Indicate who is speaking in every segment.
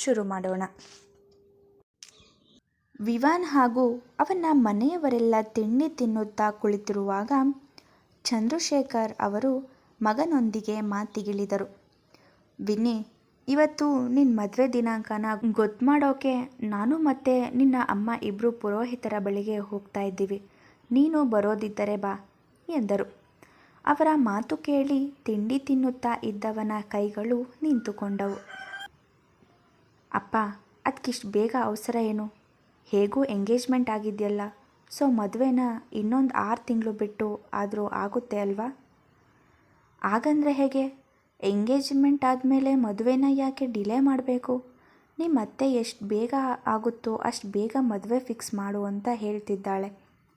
Speaker 1: ಶುರು ಮಾಡೋಣ. ವಿವಾನ್ ಹಾಗೂ ಅವನ ಮನೆಯವರೆಲ್ಲ ತಿಂಡಿ ತಿನ್ನುತ್ತಾ ಕುಳಿತಿರುವಾಗ ಚಂದ್ರಶೇಖರ್ ಅವರು ಮಗನೊಂದಿಗೆ ಮಾತಿಗಿಳಿದರು. ವಿನಿ ಇವತ್ತು ನಿನ್ನ ಮದುವೆ ದಿನಾಂಕನ ಗೊತ್ತು ಮಾಡೋಕೆ ನಾನು ಮತ್ತೆ ನಿನ್ನ ಅಮ್ಮ ಇಬ್ಬರು ಪುರೋಹಿತರ ಬಳಿಗೆ ಹೋಗ್ತಾ ಇದ್ದೀವಿ. ನೀನು ಬರೋದಿದ್ದರೆ ಬಾ ಎಂದರು. ಅವರ ಮಾತು ಕೇಳಿ ತಿಂಡಿ ತಿನ್ನುತ್ತಾ ಇದ್ದವನ ಕೈಗಳು ನಿಂತುಕೊಂಡವು. ಅಪ್ಪ ಅದಕ್ಕಿಷ್ಟು ಬೇಗ ಅವಸರ ಏನು? ಹೇಗೂ ಎಂಗೇಜ್ಮೆಂಟ್ ಆಗಿದೆಯಲ್ಲ, ಸೊ ಮದುವೆನ ಇನ್ನೊಂದು ಆರು ತಿಂಗಳು ಬಿಟ್ಟು ಆದರೂ ಆಗುತ್ತೆ ಅಲ್ವಾ? ಹಾಗಂದ್ರೆ ಹೇಗೆ? ಎಂಗೇಜ್ಮೆಂಟ್ ಆದಮೇಲೆ ಮದುವೆನ ಯಾಕೆ ಡಿಲೇ ಮಾಡಬೇಕು? ನಿಮ್ಮ ಅತ್ತೆ ಎಷ್ಟು ಬೇಗ ಆಗುತ್ತೋ ಅಷ್ಟು ಬೇಗ ಮದುವೆ ಫಿಕ್ಸ್ ಮಾಡು ಅಂತ ಹೇಳ್ತಿದ್ದಾಳೆ.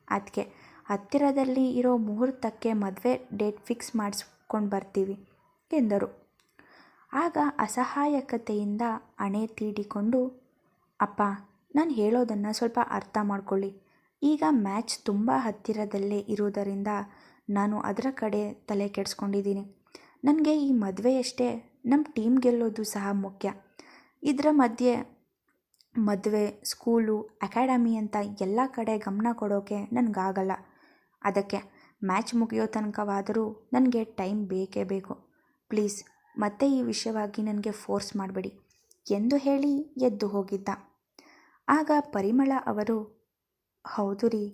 Speaker 1: ಅದಕ್ಕೆ ಹತ್ತಿರದಲ್ಲಿ ಇರೋ ಮುಹೂರ್ತಕ್ಕೆ ಮದುವೆ ಡೇಟ್ ಫಿಕ್ಸ್ ಮಾಡಿಸ್ಕೊಂಡು ಬರ್ತೀವಿ, ಎಂದರು. ಆಗ ಅಸಹಾಯಕತೆಯಿಂದ ಅಣೆ ತೀಡಿಕೊಂಡು, ಅಪ್ಪ, ನಾನು ಹೇಳೋದನ್ನು ಸ್ವಲ್ಪ ಅರ್ಥ ಮಾಡ್ಕೊಳ್ಳಿ. ಈಗ ಮ್ಯಾಚ್ ತುಂಬ ಹತ್ತಿರದಲ್ಲೇ ಇರುವುದರಿಂದ ನಾನು ಅದರ ಕಡೆ ತಲೆ ಕೆಡಿಸ್ಕೊಂಡಿದ್ದೀನಿ. ನನಗೆ ಈ ಮದುವೆಯಷ್ಟೇ ನಮ್ಮ ಟೀಮ್ ಗೆಲ್ಲೋದು ಸಹ ಮುಖ್ಯ. ಇದರ ಮಧ್ಯೆ ಮದುವೆ, ಸ್ಕೂಲು, ಅಕಾಡೆಮಿ ಅಂತ ಎಲ್ಲ ಕಡೆ ಗಮನ ಕೊಡೋಕೆ ನನಗಾಗಲ್ಲ. ಅದಕ್ಕೆ ಮ್ಯಾಚ್ ಮುಗಿಯೋ ತನಕವಾದರೂ ನನಗೆ ಟೈಮ್ ಬೇಕೇ ಬೇಕು. ಪ್ಲೀಸ್ ಮತ್ತೆ ಈ ವಿಷಯವಾಗಿ ನನಗೆ ಫೋರ್ಸ್ ಮಾಡಬೇಡಿ ಎಂದು ಹೇಳಿ ಎದ್ದು ಹೋಗಿದ್ದ. ಆಗ ಪರಿಮಳ ಅವರು, ಹೌದು ರೀ,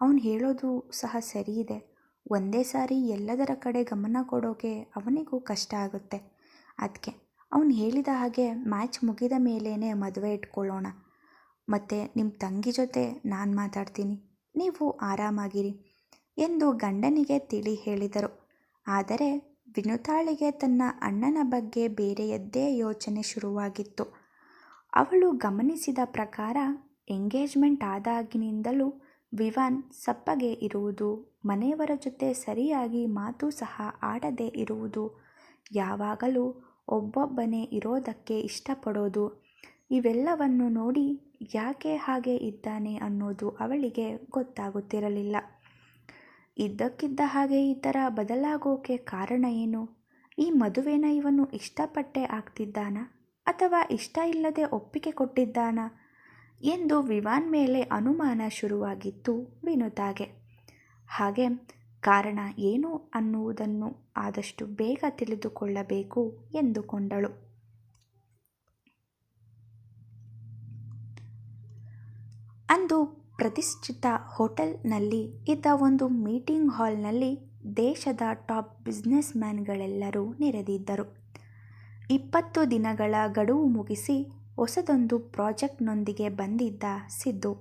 Speaker 1: ಅವನು ಹೇಳೋದು ಸಹ ಸರಿ ಇದೆ. ಒಂದೇ ಸಾರಿ ಎಲ್ಲದರ ಕಡೆ ಗಮನ ಕೊಡೋಕೆ ಅವನಿಗೂ ಕಷ್ಟ ಆಗುತ್ತೆ. ಅದಕ್ಕೆ ಅವನು ಹೇಳಿದ ಹಾಗೆ ಮ್ಯಾಚ್ ಮುಗಿದ ಮೇಲೇ ಮದುವೆ ಇಟ್ಕೊಳ್ಳೋಣ. ಮತ್ತು ನಿಮ್ಮ ತಂಗಿ ಜೊತೆ ನಾನು ಮಾತಾಡ್ತೀನಿ. ನೀವು ಆರಾಮಾಗಿರಿ ಎಂದು ಗಂಡನಿಗೆ ತಿಳಿ ಹೇಳಿದರು. ಆದರೆ ವಿನುತಾಳಿಗೆ ತನ್ನ ಅಣ್ಣನ ಬಗ್ಗೆ ಬೇರೆಯದ್ದೇ ಯೋಚನೆ ಶುರುವಾಗಿತ್ತು. ಅವಳು ಗಮನಿಸಿದ ಪ್ರಕಾರ ಎಂಗೇಜ್ಮೆಂಟ್ ಆದಾಗಿನಿಂದಲೂ ವಿವಾನ್ ಸಪ್ಪಗೆ ಇರುವುದು, ಮನೆಯವರ ಜೊತೆ ಸರಿಯಾಗಿ ಮಾತು ಸಹ ಆಡದೇ ಇರುವುದು, ಯಾವಾಗಲೂ ಒಬ್ಬೊಬ್ಬನೇ ಇರೋದಕ್ಕೆ ಇಷ್ಟಪಡೋದು, ಇವೆಲ್ಲವನ್ನು ನೋಡಿ ಯಾಕೆ ಹಾಗೆ ಇದ್ದಾನೆ ಅನ್ನೋದು ಅವಳಿಗೆ ಗೊತ್ತಾಗುತ್ತಿರಲಿಲ್ಲ. ಇದ್ದಕ್ಕಿದ್ದ ಹಾಗೆ ಈ ಥರ ಬದಲಾಗೋಕೆ ಕಾರಣ ಏನು? ಈ ಮದುವೆನ ಇವನು ಇಷ್ಟಪಟ್ಟೆ ಆಗ್ತಿದ್ದಾನ? ಅಥವಾ ಇಷ್ಟ ಇಲ್ಲದೆ ಒಪ್ಪಿಗೆ ಕೊಟ್ಟಿದ್ದಾನ? ಎಂದು ವಿವಾನ್ ಮೇಲೆ ಅನುಮಾನ ಶುರುವಾಗಿತ್ತು ವಿನುತಾಗೆ. ಹಾಗೆ ಕಾರಣ ಏನು ಅನ್ನುವುದನ್ನು ಆದಷ್ಟು ಬೇಗ ತಿಳಿದುಕೊಳ್ಳಬೇಕು ಎಂದುಕೊಂಡಳು. ಅಂದು ಪ್ರತಿಷ್ಠಿತ ಹೋಟೆಲ್ನಲ್ಲಿ ಇದ್ದ ಒಂದು ಮೀಟಿಂಗ್ ಹಾಲ್ನಲ್ಲಿ ದೇಶದ ಟಾಪ್ ಬಿಸ್ನೆಸ್ ಮ್ಯಾನ್ಗಳೆಲ್ಲರೂ ನೆರೆದಿದ್ದರು. ಇಪ್ಪತ್ತು ದಿನಗಳ ಗಡುವು ಮುಗಿಸಿ ಹೊಸದೊಂದು ಪ್ರಾಜೆಕ್ಟ್ನೊಂದಿಗೆ ಬಂದಿದ್ದ ಸಿದ್ದು,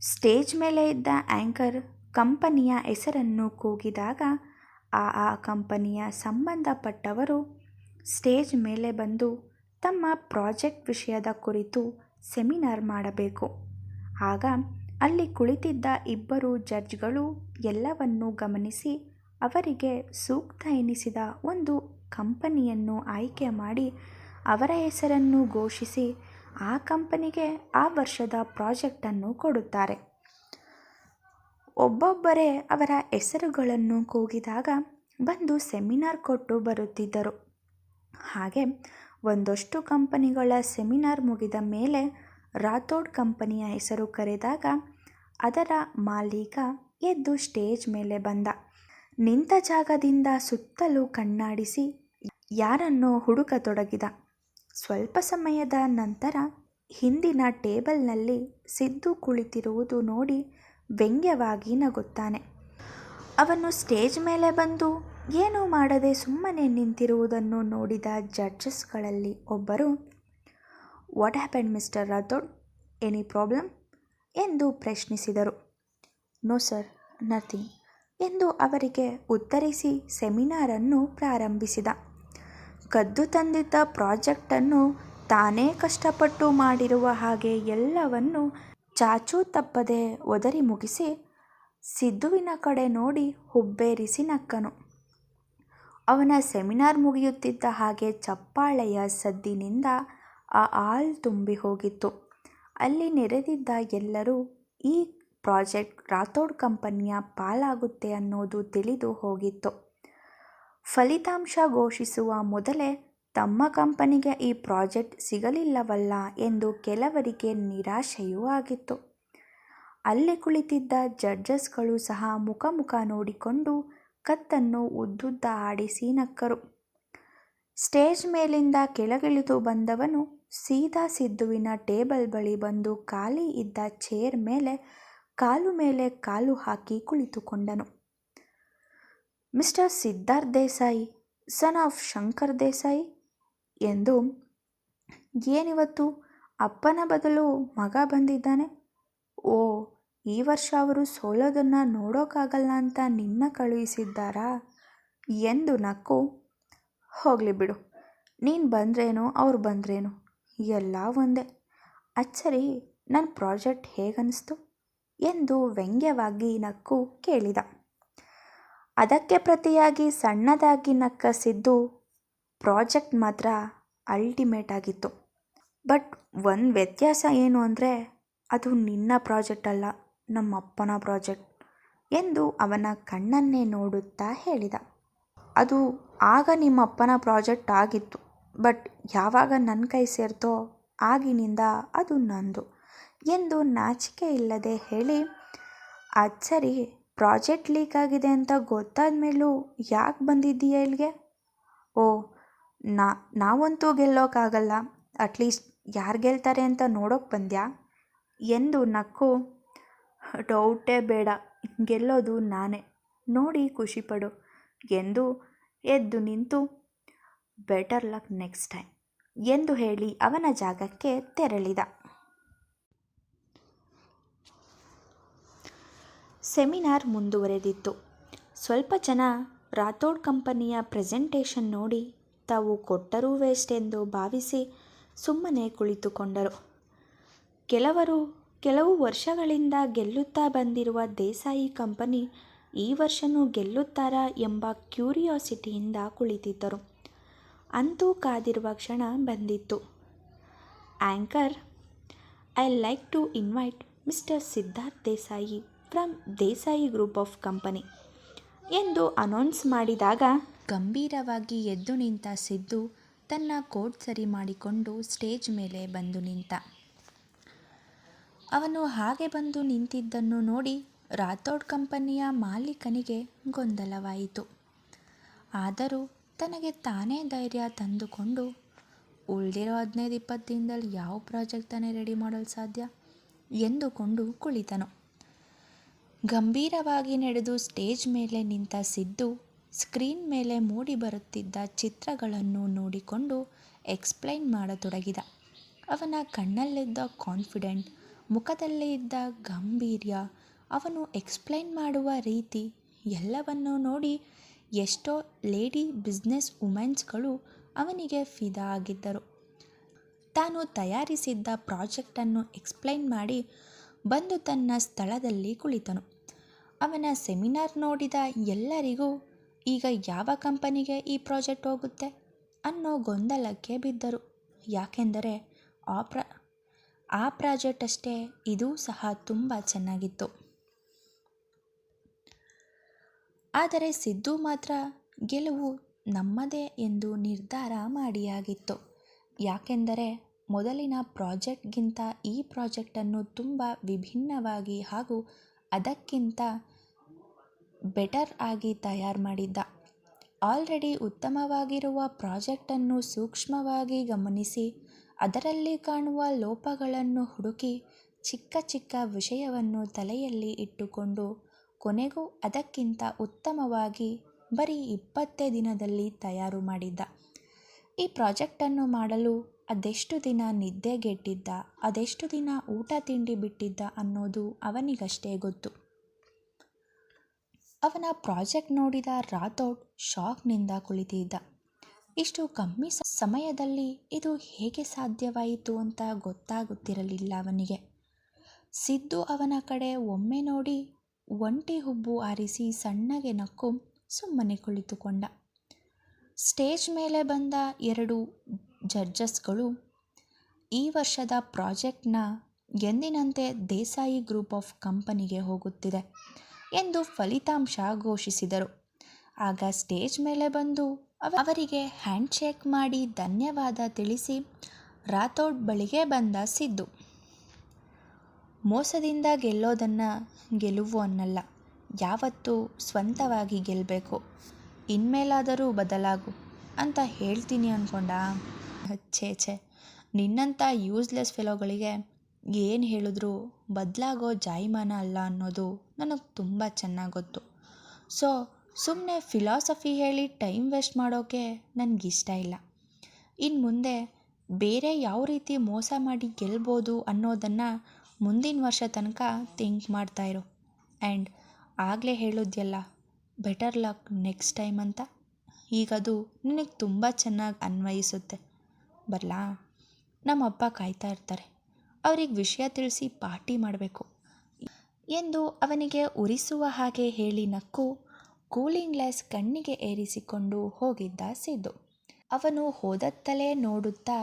Speaker 1: ಸ್ಟೇಜ್ ಮೇಲೆ ಇದ್ದ ಆ್ಯಂಕರ್ ಕಂಪನಿಯ ಹೆಸರನ್ನು ಕೂಗಿದಾಗ ಆ ಆ ಕಂಪನಿಯ ಸಂಬಂಧಪಟ್ಟವರು ಸ್ಟೇಜ್ ಮೇಲೆ ಬಂದು ತಮ್ಮ ಪ್ರಾಜೆಕ್ಟ್ ವಿಷಯದ ಕುರಿತು ಸೆಮಿನಾರ್ ಮಾಡಬೇಕು. ಆಗ ಅಲ್ಲಿ ಕುಳಿತಿದ್ದ ಇಬ್ಬರು ಜಡ್ಜ್ಗಳು ಎಲ್ಲವನ್ನೂ ಗಮನಿಸಿ ಅವರಿಗೆ ಸೂಕ್ತ ಎನಿಸಿದ ಒಂದು ಕಂಪನಿಯನ್ನು ಆಯ್ಕೆ ಮಾಡಿ ಅವರ ಹೆಸರನ್ನು ಘೋಷಿಸಿ ಆ ಕಂಪನಿಗೆ ಆ ವರ್ಷದ ಪ್ರಾಜೆಕ್ಟನ್ನು ಕೊಡುತ್ತಾರೆ. ಒಬ್ಬೊಬ್ಬರೇ ಅವರ ಹೆಸರುಗಳನ್ನು ಕೂಗಿದಾಗ ಬಂದು ಸೆಮಿನಾರ್ ಕೊಟ್ಟು ಬರುತ್ತಿದ್ದರು. ಹಾಗೆ ಒಂದಷ್ಟು ಕಂಪನಿಗಳ ಸೆಮಿನಾರ್ ಮುಗಿದ ಮೇಲೆ ರಾಥೋಡ್ ಕಂಪನಿಯ ಹೆಸರು ಕರೆದಾಗ ಅದರ ಮಾಲೀಕ ಎದ್ದು ಸ್ಟೇಜ್ ಮೇಲೆ ಬಂದ. ನಿಂತ ಜಾಗದಿಂದ ಸುತ್ತಲೂ ಕಣ್ಣಾಡಿಸಿ ಯಾರನ್ನೋ ಹುಡುಕತೊಡಗಿದ. ಸ್ವಲ್ಪ ಸಮಯದ ನಂತರ ಹಿಂದಿನ ಟೇಬಲ್ನಲ್ಲಿ ಸಿದ್ದು ಕುಳಿತಿರುವುದು ನೋಡಿ ವ್ಯಂಗ್ಯವಾಗಿ ನಗುತ್ತಾನೆ. ಅವನು ಸ್ಟೇಜ್ ಮೇಲೆ ಬಂದು ಏನೂ ಮಾಡದೆ ಸುಮ್ಮನೆ ನಿಂತಿರುವುದನ್ನು ನೋಡಿದ ಜಡ್ಜಸ್ಗಳಲ್ಲಿ ಒಬ್ಬರು what happened mister Rathod any problem ಎಂದು ಪ್ರಶ್ನಿಸಿದರು. ನೋ ಸರ್ ನಥಿಂಗ್ ಎಂದು ಅವರಿಗೆ ಉತ್ತರಿಸಿ ಸೆಮಿನಾರನ್ನು ಪ್ರಾರಂಭಿಸಿದ. ಕದ್ದು ತಂದಿದ್ದ ಪ್ರಾಜೆಕ್ಟನ್ನು ತಾನೇ ಕಷ್ಟಪಟ್ಟು ಮಾಡಿರುವ ಹಾಗೆ ಎಲ್ಲವನ್ನು ಚಾಚೂ ತಪ್ಪದೆ ಒದರಿ ಮುಗಿಸಿ ಸಿದ್ದುವಿನ ಕಡೆ ನೋಡಿ ಹುಬ್ಬೇರಿಸಿ ನಕ್ಕನು. ಅವನ ಸೆಮಿನಾರ್ ಮುಗಿಯುತ್ತಿದ್ದ ಹಾಗೆ ಚಪ್ಪಾಳೆಯ ಸದ್ದಿನಿಂದ ಆ ಹಾಲ್ ತುಂಬಿ ಹೋಗಿತ್ತು. ಅಲ್ಲಿ ನೆರೆದಿದ್ದ ಎಲ್ಲರೂ, ಈ ಪ್ರಾಜೆಕ್ಟ್ ರಾಥೋಡ್ ಕಂಪನಿಯ ಪಾಲಾಗುತ್ತೆ ಅನ್ನೋದು ತಿಳಿದು ಹೋಗಿತ್ತು. ಫಲಿತಾಂಶ ಘೋಷಿಸುವ ಮೊದಲೇ ತಮ್ಮ ಕಂಪನಿಗೆ ಈ ಪ್ರಾಜೆಕ್ಟ್ ಸಿಗಲಿಲ್ಲವಲ್ಲ ಎಂದು ಕೆಲವರಿಗೆ ನಿರಾಶೆಯೂ ಆಗಿತ್ತು. ಅಲ್ಲಿ ಕುಳಿತಿದ್ದ ಜಡ್ಜಸ್ಗಳು ಸಹ ಮುಖ ಮುಖ ನೋಡಿಕೊಂಡು ಕತ್ತನ್ನು ಉದ್ದುದ್ದ ಆಡಿಸಿ ನಕ್ಕರು. ಸ್ಟೇಜ್ ಮೇಲಿಂದ ಕೆಳಗಿಳಿದು ಬಂದವನು ಸೀದಾ ಸಿದ್ದುವಿನ ಟೇಬಲ್ ಬಳಿ ಬಂದು ಖಾಲಿ ಇದ್ದ ಚೇರ್ ಮೇಲೆ ಕಾಲು ಮೇಲೆ ಕಾಲು ಹಾಕಿ ಕುಳಿತುಕೊಂಡನು. Mister Siddharth Desai, son of Shankar Desai? ಎಂದು ಏನಿವತ್ತು? ಅಪ್ಪನ ಬದಲು ಮಗ ಬಂದಿದ್ದಾನೆ. ಓ, ಈ ವರ್ಷ ಅವರು ಸೋಲೋದನ್ನು ನೋಡೋಕ್ಕಾಗಲ್ಲ ಅಂತ ನಿನ್ನ ಕಳುಹಿಸಿದ್ದಾರಾ? ಎಂದು ನಕ್ಕು. ಹೋಗಲಿ ಬಿಡು, ನೀನು ಬಂದ್ರೇನು, ಅವ್ರು ಬಂದ್ರೇನು? ಎಲ್ಲ ಒಂದೇ. ಅಚ್ಚರಿ ನನ್ನ ಪ್ರಾಜೆಕ್ಟ್ ಹೇಗನ್ನಿಸ್ತು ಎಂದು ವ್ಯಂಗ್ಯವಾಗಿ ನಕ್ಕು ಕೇಳಿದ. ಅದಕ್ಕೆ ಪ್ರತಿಯಾಗಿ ಸಣ್ಣದಾಗಿ ನಕ್ಕ ಸಿದ್ದು ಪ್ರಾಜೆಕ್ಟ್ ಮಾತ್ರ ಅಲ್ಟಿಮೇಟ್ ಆಗಿತ್ತು. ಬಟ್ ಒಂದು ವ್ಯತ್ಯಾಸ ಏನು ಅಂದರೆ, ಅದು ನಿನ್ನ ಪ್ರಾಜೆಕ್ಟ್ ಅಲ್ಲ, ನಮ್ಮ ಅಪ್ಪನ ಪ್ರಾಜೆಕ್ಟ್ ಎಂದು ಅವನ ಕಣ್ಣನ್ನೇ ನೋಡುತ್ತಾ ಹೇಳಿದ. ಅದು ಆಗ ನಿಮ್ಮಪ್ಪನ ಪ್ರಾಜೆಕ್ಟ್ ಆಗಿತ್ತು. ಬಟ್ ಯಾವಾಗ ನನ್ನ ಕೈ ಸೇರ್ತೋ ಆಗಿನಿಂದ ಅದು ನಂದು ಎಂದು ನಾಚಿಕೆ ಇಲ್ಲದೆ ಹೇಳಿ, ಅದು ಸರಿ ಪ್ರಾಜೆಕ್ಟ್ ಲೀಕ್ ಆಗಿದೆ ಅಂತ ಗೊತ್ತಾದ ಮೇಲೂ ಯಾಕೆ ಬಂದಿದ್ದೀಯ ಇಲ್ಲಿಗೆ ಓ, ನಾ, ನಾವಂತೂ ಗೆಲ್ಲೋಕ್ಕಾಗಲ್ಲ ಅಟ್ಲೀಸ್ಟ್ ಯಾರು ಗೆಲ್ತಾರೆ ಅಂತ ನೋಡೋಕೆ ಬಂದ್ಯಾ? ಎಂದು ನಕ್ಕು, ಡೌಟೇ ಬೇಡ, ಗೆಲ್ಲೋದು ನಾನೇ. ನೋಡಿ ಖುಷಿಪಡು ಎಂದು ಎದ್ದು ನಿಂತು ಬೆಟರ್ ಲಕ್ ನೆಕ್ಸ್ಟ್ ಟೈಮ್ ಎಂದು ಹೇಳಿ ಅವನ ಜಾಗಕ್ಕೆ ತೆರಳಿದ. ಸೆಮಿನಾರ್ ಮುಂದುವರೆದಿತ್ತು. ಸ್ವಲ್ಪ ಜನ ರಾಥೋಡ್ ಕಂಪನಿಯ ಪ್ರೆಸೆಂಟೇಷನ್ ನೋಡಿ ತಾವು ಕೊಟ್ಟರೂ ವೇಸ್ಟ್ ಎಂದು ಭಾವಿಸಿ ಸುಮ್ಮನೆ ಕುಳಿತುಕೊಂಡರು. ಕೆಲವರು ಕೆಲವು ವರ್ಷಗಳಿಂದ ಗೆಲ್ಲುತ್ತಾ ಬಂದಿರುವ ದೇಸಾಯಿ ಕಂಪನಿ ಈ ವರ್ಷವೂ ಗೆಲ್ಲುತ್ತಾರಾ ಎಂಬ ಕ್ಯೂರಿಯಾಸಿಟಿಯಿಂದ ಕುಳಿತಿದ್ದರು. ಅಂತೂ ಕಾದಿರುವ ಕ್ಷಣ ಬಂದಿತ್ತು. Anchor I like to invite mister Siddharth Desai from Desai group of company ಎಂದು ಅನೌನ್ಸ್ ಮಾಡಿದಾಗ ಗಂಭೀರವಾಗಿ ಎದ್ದು ನಿಂತ ಸಿದ್ದು ತನ್ನ ಕೋಟ್ ಸರಿ ಮಾಡಿಕೊಂಡು ಸ್ಟೇಜ್ ಮೇಲೆ ಬಂದು ನಿಂತ. ಅವನು ಹಾಗೆ ಬಂದು ನಿಂತಿದ್ದನ್ನು ನೋಡಿ ರಾಥೋಡ್ ಕಂಪನಿಯ ಮಾಲೀಕನಿಗೆ ಗೊಂದಲವಾಯಿತು. ಆದರೂ ತನಗೆ ತಾನೇ ಧೈರ್ಯ ತಂದುಕೊಂಡು ಉಳಿದಿರೋ ಹದಿನೈದು ಇಪ್ಪತ್ತು ದಿನದಲ್ಲಿ ಯಾವ ಪ್ರಾಜೆಕ್ಟ್ ತಾನೇ ರೆಡಿ ಮಾಡಲು ಸಾಧ್ಯ? ಎಂದುಕೊಂಡು ಕುಳಿತನು. ಗಂಭೀರವಾಗಿ ನಡೆದು ಸ್ಟೇಜ್ ಮೇಲೆ ನಿಂತ ಸಿದ್ದು, ಸ್ಕ್ರೀನ್ ಮೇಲೆ ಮೂಡಿ ಬರುತ್ತಿದ್ದ ಚಿತ್ರಗಳನ್ನು ನೋಡಿಕೊಂಡು ಎಕ್ಸ್ಪ್ಲೈನ್ ಮಾಡತೊಡಗಿದ. ಅವನ ಕಣ್ಣಲ್ಲಿದ್ದ ಕಾನ್ಫಿಡೆಂಟ್, ಮುಖದಲ್ಲಿ ಇದ್ದ ಗಂಭೀರ್ಯ, ಅವನು ಎಕ್ಸ್ಪ್ಲೈನ್ ಮಾಡುವ ರೀತಿ ಎಲ್ಲವನ್ನೂ ನೋಡಿ ಎಷ್ಟೋ ಲೇಡಿ ಬಿಸ್ನೆಸ್ ವುಮೆನ್ಸ್ಗಳು ಅವನಿಗೆ ಫಿದಾ ಆಗಿದ್ದರು. ತಾನು ತಯಾರಿಸಿದ್ದ ಪ್ರಾಜೆಕ್ಟನ್ನು ಎಕ್ಸ್ಪ್ಲೈನ್ ಮಾಡಿ ಬಂದು ತನ್ನ ಸ್ಥಳದಲ್ಲಿ ಕುಳಿತನು. ಅವನ ಸೆಮಿನಾರ್ ನೋಡಿದ ಎಲ್ಲರಿಗೂ, ಈಗ ಯಾವ ಕಂಪನಿಗೆ ಈ ಪ್ರಾಜೆಕ್ಟ್ ಹೋಗುತ್ತೆ? ಅನ್ನೋ ಗೊಂದಲಕ್ಕೆ ಬಿದ್ದರು. ಯಾಕೆಂದರೆ ಆ ಪ್ರ, ಆ ಪ್ರಾಜೆಕ್ಟ್ ಅಷ್ಟೇ, ಇದೂ ಸಹ ತುಂಬ ಚೆನ್ನಾಗಿತ್ತು. ಆದರೆ ಸಿದ್ದು ಮಾತ್ರ ಗೆಲುವು ನಮ್ಮದೇ ಎಂದು ನಿರ್ಧಾರ ಮಾಡಿಯಾಗಿತ್ತು. ಯಾಕೆಂದರೆ ಮೊದಲಿನ ಪ್ರಾಜೆಕ್ಟ್ಗಿಂತ ಈ ಪ್ರಾಜೆಕ್ಟನ್ನು ತುಂಬ ವಿಭಿನ್ನವಾಗಿ ಹಾಗೂ ಅದಕ್ಕಿಂತ ಬೆಟರ್ ಆಗಿ ತಯಾರು ಮಾಡಿದ್ದ. ಆಲ್ರೆಡಿ ಉತ್ತಮವಾಗಿರುವ ಪ್ರಾಜೆಕ್ಟನ್ನು ಸೂಕ್ಷ್ಮವಾಗಿ ಗಮನಿಸಿ, ಅದರಲ್ಲಿ ಕಾಣುವ ಲೋಪಗಳನ್ನು ಹುಡುಕಿ ಚಿಕ್ಕ ಚಿಕ್ಕ ವಿಷಯವನ್ನು ತಲೆಯಲ್ಲಿ ಇಟ್ಟುಕೊಂಡು ಕೊನೆಗೂ ಅದಕ್ಕಿಂತ ಉತ್ತಮವಾಗಿ ಬರೀ ಇಪ್ಪತ್ತೇ ದಿನದಲ್ಲಿ ತಯಾರು ಮಾಡಿದ್ದ. ಈ ಪ್ರಾಜೆಕ್ಟನ್ನು ಮಾಡಲು ಅದೆಷ್ಟು ದಿನ ನಿದ್ದೆಗೆಟ್ಟಿದ್ದ, ಅದೆಷ್ಟು ದಿನ ಊಟ ತಿಂಡಿ ಬಿಟ್ಟಿದ್ದ ಅನ್ನೋದು ಅವನಿಗಷ್ಟೇ ಗೊತ್ತು. ಅವನ ಪ್ರಾಜೆಕ್ಟ್ ನೋಡಿದ ರಾಥೋಡ್ ಶಾಕ್ನಿಂದ ಕುಳಿತಿದ್ದ. ಇಷ್ಟು ಕಮ್ಮಿ ಸಮಯದಲ್ಲಿ ಇದು ಹೇಗೆ ಸಾಧ್ಯವಾಯಿತು ಅಂತ ಗೊತ್ತಾಗುತ್ತಿರಲಿಲ್ಲ ಅವನಿಗೆ. ಸಿದ್ದು ಅವನ ಕಡೆ ಒಮ್ಮೆ ನೋಡಿ ಒಂಟಿ ಹುಬ್ಬು ಆರಿಸಿ ಸಣ್ಣಗೆ ನಕ್ಕು ಸುಮ್ಮನೆ ಕುಳಿತುಕೊಂಡ. ಸ್ಟೇಜ್ ಮೇಲೆ ಬಂದ ಎರಡು ಜಡ್ಜಸ್ಗಳು ಈ ವರ್ಷದ ಪ್ರಾಜೆಕ್ಟ್ನ ಎಂದಿನಂತೆ ದೇಸಾಯಿ ಗ್ರೂಪ್ ಆಫ್ ಕಂಪನಿಗೆ ಹೋಗುತ್ತಿದೆ ಎಂದು ಫಲಿತಾಂಶ ಘೋಷಿಸಿದರು. ಆಗ ಸ್ಟೇಜ್ ಮೇಲೆ ಬಂದು ಅವ- ಅವರಿಗೆ ಹ್ಯಾಂಡ್ಶೇಕ್ ಮಾಡಿ ಧನ್ಯವಾದ ತಿಳಿಸಿ ರಾಥೋಡ್ ಬಳಿಗೆ ಬಂದ ಸಿದ್ದು. ಮೋಸದಿಂದ ಗೆಲ್ಲೋದನ್ನು ಗೆಲುವು ಅನ್ನಲ್ಲ. ಯಾವತ್ತೂ ಸ್ವಂತವಾಗಿ ಗೆಲ್ಲಬೇಕು ಇನ್ಮೇಲಾದರೂ ಬದಲಾಗು ಅಂತ ಹೇಳ್ತೀನಿ ಅಂದ್ಕೊಂಡ ಛೇ ಛೇ. ನಿನ್ನಂಥ ಯೂಸ್ಲೆಸ್ ಫೆಲೋಗಳಿಗೆ ಏನು ಹೇಳಿದ್ರು ಬದಲಾಗೋ ಜಾಯಿಮಾನ ಅಲ್ಲ ಅನ್ನೋದು ನನಗೆ ತುಂಬ ಚೆನ್ನಾಗಿ ಗೊತ್ತು. ಸೊ ಸುಮ್ಮನೆ ಫಿಲಾಸಫಿ ಹೇಳಿ ಟೈಮ್ ವೇಸ್ಟ್ ಮಾಡೋಕ್ಕೆ ನನಗಿಷ್ಟ ಇಲ್ಲ. ಇನ್ನು ಮುಂದೆ ಬೇರೆ ಯಾವ ರೀತಿ ಮೋಸ ಮಾಡಿ ಗೆಲ್ಬೋದು ಅನ್ನೋದನ್ನು ಮುಂದಿನ ವರ್ಷ ತನಕ ಥಿಂಕ್ ಮಾಡ್ತಾಯಿರು ಆ್ಯಂಡ್ ಆಗಲೇ ಹೇಳಿದ್ಯಲ್ಲ ಬೆಟರ್ ಲಕ್ ನೆಕ್ಸ್ಟ್ ಟೈಮ್ ಅಂತ? ಈಗ ಅದು ನಿನಗೆ ತುಂಬ ಚೆನ್ನಾಗಿ ಅನ್ವಯಿಸುತ್ತೆ. ಬರಲಾ? ನಮ್ಮ ಅಪ್ಪ ಕಾಯ್ತಾ ಇರ್ತಾರೆ. ಅವ್ರಿಗೆ ವಿಷಯ ತಿಳಿಸಿ ಪಾರ್ಟಿ ಮಾಡಬೇಕು. ಎಂದು ಅವನಿಗೆ ಉರಿಸುವ ಹಾಗೆ ಹೇಳಿ ನಕ್ಕು ಕೂಲಿಂಗ್ ಗ್ಲಾಸ್ ಕಣ್ಣಿಗೆ ಏರಿಸಿಕೊಂಡು ಹೋಗಿದ್ದ ಸಿದ್ದು. ಅವನು ಹೋದತ್ತಲೇ ನೋಡುತ್ತಾ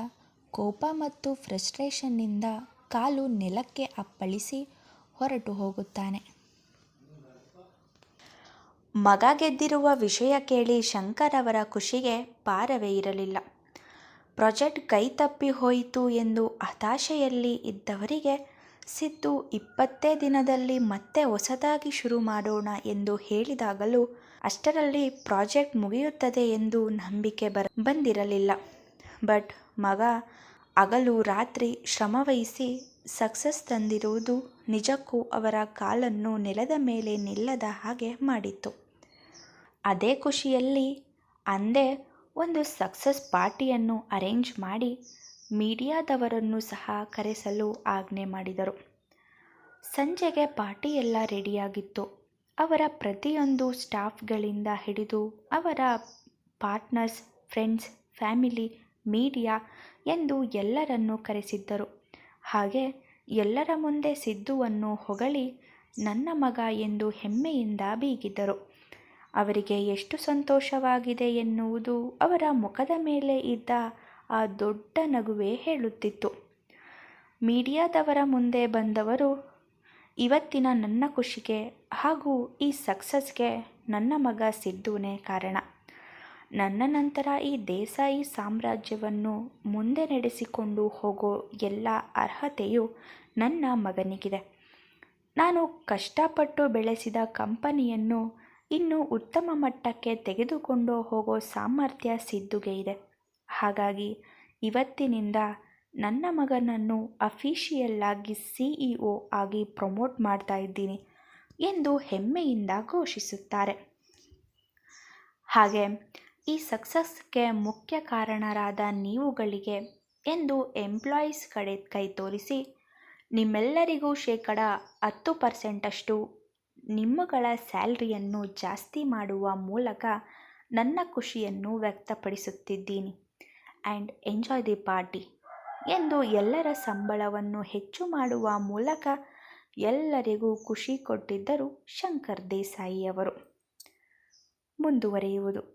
Speaker 1: ಕೋಪ ಮತ್ತು ಫ್ರಸ್ಟ್ರೇಷನ್ನಿಂದ ಕಾಲು ನೆಲಕ್ಕೆ ಅಪ್ಪಳಿಸಿ ಹೊರಟು ಹೋಗುತ್ತಾನೆ. ಮಗ ಗೆದ್ದಿರುವ ವಿಷಯ ಕೇಳಿ ಶಂಕರ್ ಅವರ ಖುಷಿಗೆ ಪಾರವೇ ಇರಲಿಲ್ಲ. ಪ್ರಾಜೆಕ್ಟ್ ಕೈ ತಪ್ಪಿ ಹೋಯಿತು ಎಂದು ಹತಾಶೆಯಲ್ಲಿ ಇದ್ದವರಿಗೆ ಸಿದ್ದು ಇಪ್ಪತ್ತೇ ದಿನದಲ್ಲಿ ಮತ್ತೆ ಹೊಸದಾಗಿ ಶುರು ಮಾಡೋಣ ಎಂದು ಹೇಳಿದಾಗಲೂ ಅಷ್ಟರಲ್ಲಿ ಪ್ರಾಜೆಕ್ಟ್ ಮುಗಿಯುತ್ತದೆ ಎಂದು ನಂಬಿಕೆ ಬರ ಬಂದಿರಲಿಲ್ಲ. ಬಟ್ ಮಗ ಹಗಲು ರಾತ್ರಿ ಶ್ರಮವಹಿಸಿ ಸಕ್ಸಸ್ ತಂದಿರುವುದು ನಿಜಕ್ಕೂ ಅವರ ಕಾಲನ್ನು ನೆಲದ ಮೇಲೆ ನಿಲ್ಲದ ಹಾಗೆ ಮಾಡಿತ್ತು. ಅದೇ ಖುಷಿಯಲ್ಲಿ ಅಂದೇ ಒಂದು ಸಕ್ಸಸ್ ಪಾರ್ಟಿಯನ್ನು ಅರೇಂಜ್ ಮಾಡಿ ಮೀಡಿಯಾದವರನ್ನು ಸಹ ಕರೆಸಲು ಆಜ್ಞೆ ಮಾಡಿದರು. ಸಂಜೆಗೆ ಪಾರ್ಟಿ ಎಲ್ಲ ರೆಡಿಯಾಗಿತ್ತು. ಅವರ ಪ್ರತಿಯೊಂದು ಸ್ಟಾಫ್ಗಳಿಂದ ಹಿಡಿದು ಅವರ ಪಾರ್ಟ್ನರ್ಸ್, ಫ್ರೆಂಡ್ಸ್, ಫ್ಯಾಮಿಲಿ, ಮೀಡಿಯಾ ಎಂದು ಎಲ್ಲರನ್ನೂ ಕರೆಸಿದ್ದರು. ಹಾಗೆ ಎಲ್ಲರ ಮುಂದೆ ಸಿದ್ದುವನ್ನು ಹೊಗಳಿ ನನ್ನ ಮಗ ಎಂದು ಹೆಮ್ಮೆಯಿಂದ ಬೀಗಿದರು. ಅವರಿಗೆ ಎಷ್ಟು ಸಂತೋಷವಾಗಿದೆ ಎನ್ನುವುದು ಅವರ ಮುಖದ ಮೇಲೆ ಇದ್ದ ಆ ದೊಡ್ಡ ನಗುವೆ ಹೇಳುತ್ತಿತ್ತು. ಮೀಡಿಯಾದವರ ಮುಂದೆ ಬಂದವರು, ಇವತ್ತಿನ ನನ್ನ ಖುಷಿಗೆ ಹಾಗೂ ಈ ಸಕ್ಸಸ್ಗೆ ನನ್ನ ಮಗ ಸಿದ್ದುನೇ ಕಾರಣ. ನನ್ನ ನಂತರ ಈ ದೇಸಾಯಿ ಸಾಮ್ರಾಜ್ಯವನ್ನು ಮುಂದೆ ನಡೆಸಿಕೊಂಡು ಹೋಗೋ ಎಲ್ಲ ಅರ್ಹತೆಯು ನನ್ನ ಮಗನಿಗಿದೆ. ನಾನು ಕಷ್ಟಪಟ್ಟು ಬೆಳೆಸಿದ ಕಂಪನಿಯನ್ನು ಇನ್ನೂ ಉತ್ತಮ ಮಟ್ಟಕ್ಕೆ ತೆಗೆದುಕೊಂಡು ಹೋಗೋ ಸಾಮರ್ಥ್ಯ ಸಿದ್ದುಗೆ ಇದೆ. ಹಾಗಾಗಿ ಇವತ್ತಿನಿಂದ ನನ್ನ ಮಗನನ್ನು ಅಫಿಷಿಯಲ್ಲಾಗಿ ಸಿ ಇ ಆಗಿ ಪ್ರಮೋಟ್ ಮಾಡ್ತಾ ಇದ್ದೀನಿ ಎಂದು ಹೆಮ್ಮೆಯಿಂದ ಘೋಷಿಸುತ್ತಾರೆ. ಹಾಗೆ ಈ ಸಕ್ಸಸ್ಗೆ ಮುಖ್ಯ ಕಾರಣರಾದ ನೀವುಗಳಿಗೆ ಎಂದು ಎಂಪ್ಲಾಯೀಸ್ ಕಡೆ ಕೈ ತೋರಿಸಿ, ನಿಮ್ಮೆಲ್ಲರಿಗೂ ಶೇಕಡ ಹತ್ತು ಪರ್ಸೆಂಟಷ್ಟು ನಿಮ್ಮಗಳ ಸ್ಯಾಲ್ರಿಯನ್ನು ಜಾಸ್ತಿ ಮಾಡುವ ಮೂಲಕ ನನ್ನ ಖುಷಿಯನ್ನು ವ್ಯಕ್ತಪಡಿಸುತ್ತಿದ್ದೀನಿ. ಆ್ಯಂಡ್ ಎಂಜಾಯ್ ದಿ ಪಾರ್ಟಿ ಎಂದು ಎಲ್ಲರ ಸಂಬಳವನ್ನು ಹೆಚ್ಚು ಮಾಡುವ ಮೂಲಕ ಎಲ್ಲರಿಗೂ ಖುಷಿ ಕೊಟ್ಟಿದ್ದರು ಶಂಕರ್ ದೇಸಾಯಿ ಅವರು. ಮುಂದುವರಿಯುವುದು.